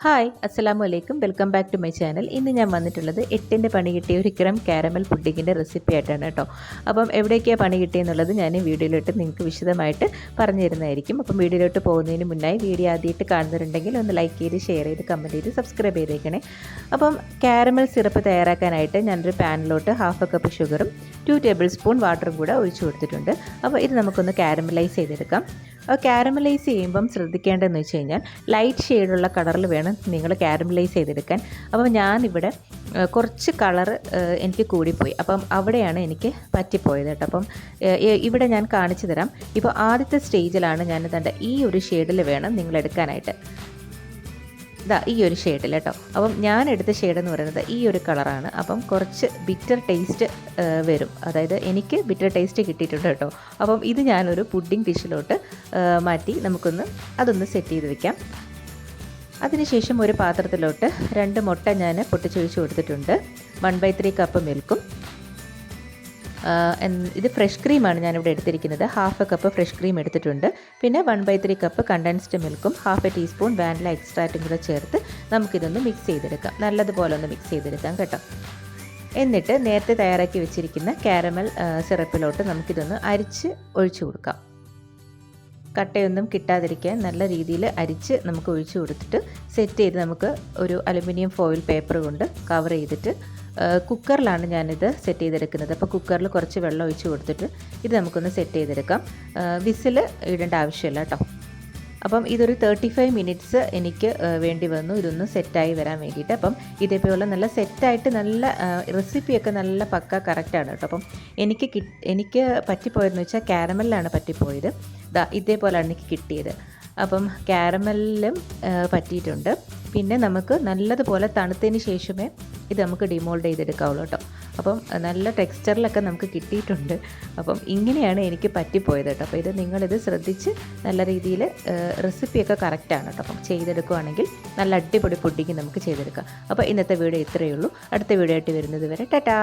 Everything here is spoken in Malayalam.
ഹായ് അസ്സലാമു അലൈക്കും welcome back to my channel. ഇന്ന് ഞാൻ വന്നിട്ടുള്ളത് എട്ടിന്റെ പണി കിട്ടിയ ഒരു ഗ്രം കാരമൽ പുഡിങ്ങിന്റെ റെസിപ്പി ആയിട്ടാണ് കേട്ടോ. അപ്പം എവിടേക്കാണ് പണി കിട്ടിയെന്നുള്ളത് ഞാൻ ഈ വീഡിയോയിലോട്ട് നിങ്ങൾക്ക് വിശദമായിട്ട് പറഞ്ഞു തരുന്നതായിരിക്കും അപ്പം വീഡിയോയിലോട്ട് പോകുന്നതിന് മുന്നായി വീഡിയോ ആദ്യമായിട്ട് കാണുന്നവരുണ്ടെങ്കിൽ ഒന്ന് ലൈക്ക് ചെയ്ത് ഷെയർ ചെയ്ത് കമന്റ് ചെയ്ത് സബ്സ്ക്രൈബ് ചെയ്തേക്കണേ. അപ്പം കാരമൽ സിറപ്പ് തയ്യാറാക്കാനായിട്ട് ഞാനൊരു പാനിലോട്ട് ഹാഫ് കപ്പ് ഷുഗറും ടു ടേബിൾ സ്പൂൺ വാട്ടറും കൂടെ ഒഴിച്ചു കൊടുത്തിട്ടുണ്ട്. അപ്പോൾ ഇത് നമുക്കൊന്ന് കാരമലൈസ് ചെയ്തെടുക്കാം. കാരമലൈസ് ചെയ്യുമ്പം ശ്രദ്ധിക്കേണ്ടതെന്ന് വെച്ച് കഴിഞ്ഞാൽ ലൈറ്റ് ഷെയ്ഡുള്ള കളറിൽ വേണം നിങ്ങൾ കാരമലൈസ് ചെയ്തെടുക്കാൻ. അപ്പോൾ ഞാനിവിടെ കുറച്ച് കളർ എനിക്ക് കൂടിപ്പോയി. അപ്പം അവിടെയാണ് എനിക്ക് പറ്റിപ്പോയത് കേട്ടോ. അപ്പം ഇവിടെ ഞാൻ കാണിച്ചു തരാം. ഇപ്പോൾ ആദ്യത്തെ സ്റ്റേജിലാണ് ഞാൻ തന്റെ ഈ ഒരു ഷെയ്ഡിൽ വേണം നിങ്ങൾ എടുക്കാനായിട്ട്. ഇതാ ഈ ഒരു ഷെയ്ഡിൽ കേട്ടോ. അപ്പം ഞാൻ എടുത്ത ഷെയ്ഡ് എന്ന് പറയുന്നത് ഈ ഒരു കളറാണ് അപ്പം കുറച്ച് ബിറ്റർ ടേസ്റ്റ് വരും. അതായത് എനിക്ക് ബിറ്റർ ടേസ്റ്റ് കിട്ടിയിട്ടുണ്ട് കേട്ടോ. അപ്പം ഇത് ഞാനൊരു പുഡിംഗ് ഡിഷിലോട്ട് മാറ്റി നമുക്കൊന്ന് അതൊന്ന് സെറ്റ് ചെയ്ത് വെക്കാം. അതിനുശേഷം ഒരു പാത്രത്തിലോട്ട് രണ്ട് മുട്ട ഞാൻ പൊട്ടിച്ചൊഴിച്ച് കൊടുത്തിട്ടുണ്ട്. വൺ ബൈ ത്രീ കപ്പ് മിൽക്കും ഇത് ഫ്രഷ് ക്രീമാണ് ഞാനിവിടെ എടുത്തിരിക്കുന്നത്. Half a cup fresh cream എടുത്തിട്ടുണ്ട്. പിന്നെ one by three cup condensed മിൽക്കും ഹാഫ് എ ടീസ്പൂൺ വാനില എക്സ്ട്രാക്റ്റും കൂടെ ചേർത്ത് നമുക്കിതൊന്ന് മിക്സ് ചെയ്തെടുക്കാം. നല്ലതുപോലെ ഒന്ന് മിക്സ് ചെയ്തെടുക്കാം കേട്ടോ. എന്നിട്ട് നേരത്തെ തയ്യാറാക്കി വെച്ചിരിക്കുന്ന കാരമൽ സിറപ്പിലോട്ട് നമുക്കിതൊന്ന് അരിച്ച് ഒഴിച്ചു കൊടുക്കാം. കട്ടയൊന്നും കിട്ടാതിരിക്കാൻ നല്ല രീതിയിൽ അരിച്ച് നമുക്ക് ഒഴിച്ചു കൊടുത്തിട്ട് സെറ്റ് ചെയ്ത് നമുക്ക് ഒരു അലുമിനിയം ഫോയിൽ പേപ്പർ കൊണ്ട് കവർ ചെയ്തിട്ട് കുക്കറിലാണ് ഞാനിത് സെറ്റ് ചെയ്തെടുക്കുന്നത്. അപ്പോൾ കുക്കറിൽ കുറച്ച് വെള്ളം ഒഴിച്ച് കൊടുത്തിട്ട് ഇത് നമുക്കൊന്ന് സെറ്റ് ചെയ്തെടുക്കാം. വിസിൽ ഇടേണ്ട ആവശ്യമില്ല കേട്ടോ. അപ്പം ഇതൊരു തേർട്ടി ഫൈവ് മിനിറ്റ്സ് എനിക്ക് വേണ്ടി വന്നു. ഇതൊന്ന് സെറ്റായി വരാൻ വേണ്ടിയിട്ട്. അപ്പം ഇതേപോലെ നല്ല സെറ്റായിട്ട് നല്ല റെസിപ്പിയൊക്കെ നല്ല പക്ക കറക്റ്റാണ് കേട്ടോ. അപ്പം എനിക്ക് എനിക്ക് പറ്റിപ്പോയതെന്ന് വെച്ചാൽ കാരമലിലാണ് പറ്റിപ്പോയത്. ദാ ഇതേപോലെയാണ് എനിക്ക് കിട്ടിയത്. അപ്പം കാരമലിലും പറ്റിയിട്ടുണ്ട്. പിന്നെ നമുക്ക് നല്ലതുപോലെ തണുത്തതിന് ശേഷമേ ഇത് നമുക്ക് ഡിമോൾഡ് ചെയ്തെടുക്കാവുള്ളൂ കേട്ടോ. അപ്പം നല്ല ടെക്സ്ചറിലൊക്കെ നമുക്ക് കിട്ടിയിട്ടുണ്ട്. അപ്പം ഇങ്ങനെയാണ് എനിക്ക് പറ്റിപ്പോയത് കേട്ടോ. അപ്പോൾ ഇത് നിങ്ങളിത് ശ്രദ്ധിച്ച് നല്ല രീതിയിൽ റെസിപ്പിയൊക്കെ കറക്റ്റാണ് കേട്ടോ. അപ്പം ചെയ്തെടുക്കുകയാണെങ്കിൽ നല്ല അടിപൊളി പുഡിങ് നമുക്ക് ചെയ്തെടുക്കാം. അപ്പോൾ ഇന്നത്തെ വീഡിയോ ഇത്രയേ ഉള്ളൂ. അടുത്ത വീഡിയോ ആയിട്ട് വരുന്നത് വരെ ടാറ്റാ.